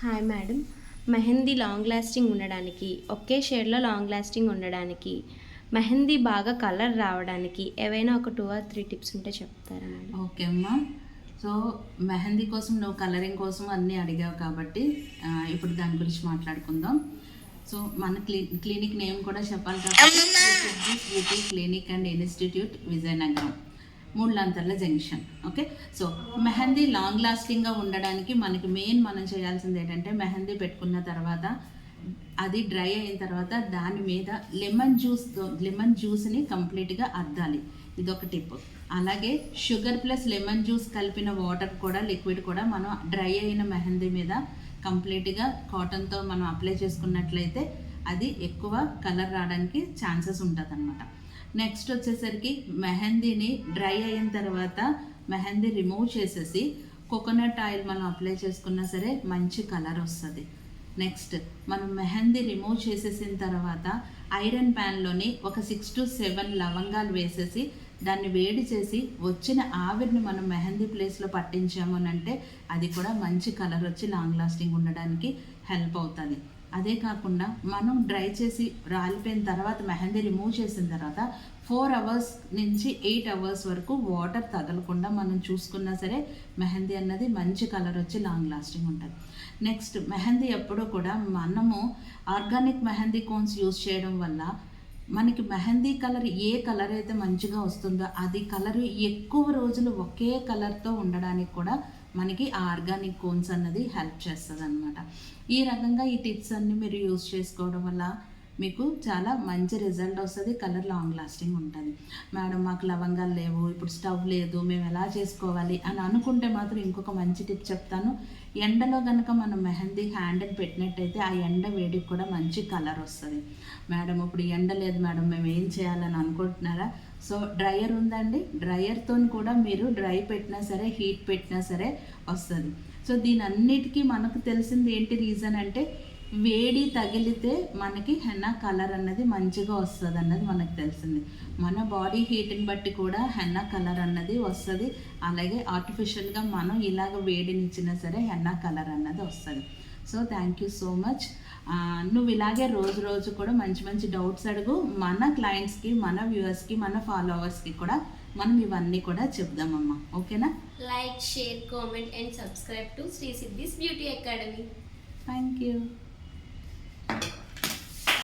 Hi madam. Mehndi long lasting ఉండడానికి ఒకే షేడ్లో లాంగ్ లాస్టింగ్ ఉండడానికి మెహందీ బాగా కలర్ రావడానికి ఏవైనా ఒక టూ ఆర్ త్రీ టిప్స్ ఉంటే చెప్తారా మేడం? ఓకే అమ్మా సో మెహందీ కోసం నువ్వు కలరింగ్ కోసం అన్నీ అడిగావు కాబట్టి ఇప్పుడు దాని గురించి మాట్లాడుకుందాం. సో మన క్లీ క్లినిక్ నేమ్ కూడా చెప్పాలి కాబట్టి beauty clinic and institute Vizianagaram. మూడులంతర్ల junction okay? So mehndi long లాస్టింగ్గా ఉండడానికి మనకి మెయిన్ మనం చేయాల్సింది ఏంటంటే మెహందీ పెట్టుకున్న తర్వాత అది డ్రై అయిన తర్వాత దాని మీద లెమన్ జ్యూస్ లెమన్ జ్యూస్ని కంప్లీట్గా అద్దాలి. ఇదొక టిప్. అలాగే షుగర్ ప్లస్ లెమన్ జ్యూస్ కలిపిన వాటర్ కూడా లిక్విడ్ కూడా మనం డ్రై అయిన మెహందీ మీద కంప్లీట్గా కాటన్తో మనం అప్లై చేసుకున్నట్లయితే అది ఎక్కువ కలర్ రావడానికి ఛాన్సెస్ ఉంటుంది అనమాట నెక్స్ట్ వచ్చేసరికి మెహందీని డ్రై అయిన తర్వాత మెహందీ రిమూవ్ చేసేసి కోకోనట్ ఆయిల్ మనం అప్లై చేసుకున్నా సరే మంచి కలర్ వస్తుంది. నెక్స్ట్ మనం మెహందీ రిమూవ్ చేసేసిన తర్వాత ఐరన్ ప్యాన్లోని ఒక సిక్స్ టు సెవెన్ లవంగాలు వేసేసి దాన్ని వేడి చేసి వచ్చిన ఆవిరిని మనం మెహందీ ప్లేస్లో పట్టించామనంటే అది కూడా మంచి కలర్ వచ్చి లాంగ్ లాస్టింగ్ ఉండడానికి హెల్ప్ అవుతుంది. అదే కాకుండా మనం డ్రై చేసి రాలిపోయిన తర్వాత మెహందీ రిమూవ్ చేసిన తర్వాత ఫోర్ అవర్స్ నుంచి ఎయిట్ అవర్స్ వరకు వాటర్ తగలకుండా మనం చూసుకున్నా సరే మెహందీ అన్నది మంచి కలర్ వచ్చి లాంగ్ లాస్టింగ్ ఉంటుంది. నెక్స్ట్ మెహందీ ఎప్పుడూ కూడా మనము ఆర్గానిక్ మెహందీ కోన్స్ యూస్ చేయడం వల్ల మనకి మెహందీ కలర్ ఏ కలర్ అయితే మంచిగా వస్తుందో అది కలర్ ఎక్కువ రోజులు ఒకే కలర్తో ఉండడానికి కూడా మనకి ఆ ఆర్గానిక్ కోన్స్ అన్నది హెల్ప్ చేస్తుంది అనమాట ఈ రకంగా ఈ టిప్స్ అన్ని మీరు యూస్ చేసుకోవడం వల్ల మీకు చాలా మంచి రిజల్ట్ వస్తుంది కలర్ లాంగ్ లాస్టింగ్ ఉంటుంది. మేడం మాకు లవంగాలు లేవు ఇప్పుడు స్టవ్ లేదు మేము ఎలా చేసుకోవాలి? అని అనుకుంటే మాత్రం ఇంకొక మంచి టిప్ చెప్తాను. ఎండలో కనుక మనం మెహందీ హ్యాండిల్ పెట్టినట్టయితే ఆ ఎండ వేడికి కూడా మంచి కలర్ వస్తుంది. మేడం ఇప్పుడు ఎండ లేదు మేడం మేము ఏం చేయాలని అనుకుంటున్నారా? సో డ్రయర్ ఉందండి. డ్రయర్తో కూడా మీరు డ్రై పెట్టినా సరే హీట్ పెట్టినా సరే వస్తుంది. సో దీని అన్నిటికీ మనకు తెలిసింది ఏంటి రీజన్ అంటే వేడి తగిలితే మనకి హెన్నా కలర్ అన్నది మంచిగా వస్తుంది అన్నది మనకు తెలిసింది. మన బాడీ హీట్ని బట్టి కూడా హెన్నా కలర్ అన్నది వస్తుంది. అలాగే ఆర్టిఫిషియల్గా మనం ఇలాగ వేడినిచ్చినా సరే హెన్నా కలర్ అన్నది వస్తుంది. So thank you so much నువ్వు ఇలాగే రోజు రోజు కూడా మంచి మంచి డౌట్స్ అడుగు. మన క్లయింట్స్కి మన వ్యూవర్స్కి మన ఫాలోవర్స్కి కూడా మనం ఇవన్నీ కూడా చెప్దామమ్మా. ఓకేనా? Like share comment and subscribe to Sri Siddhis beauty academy thank you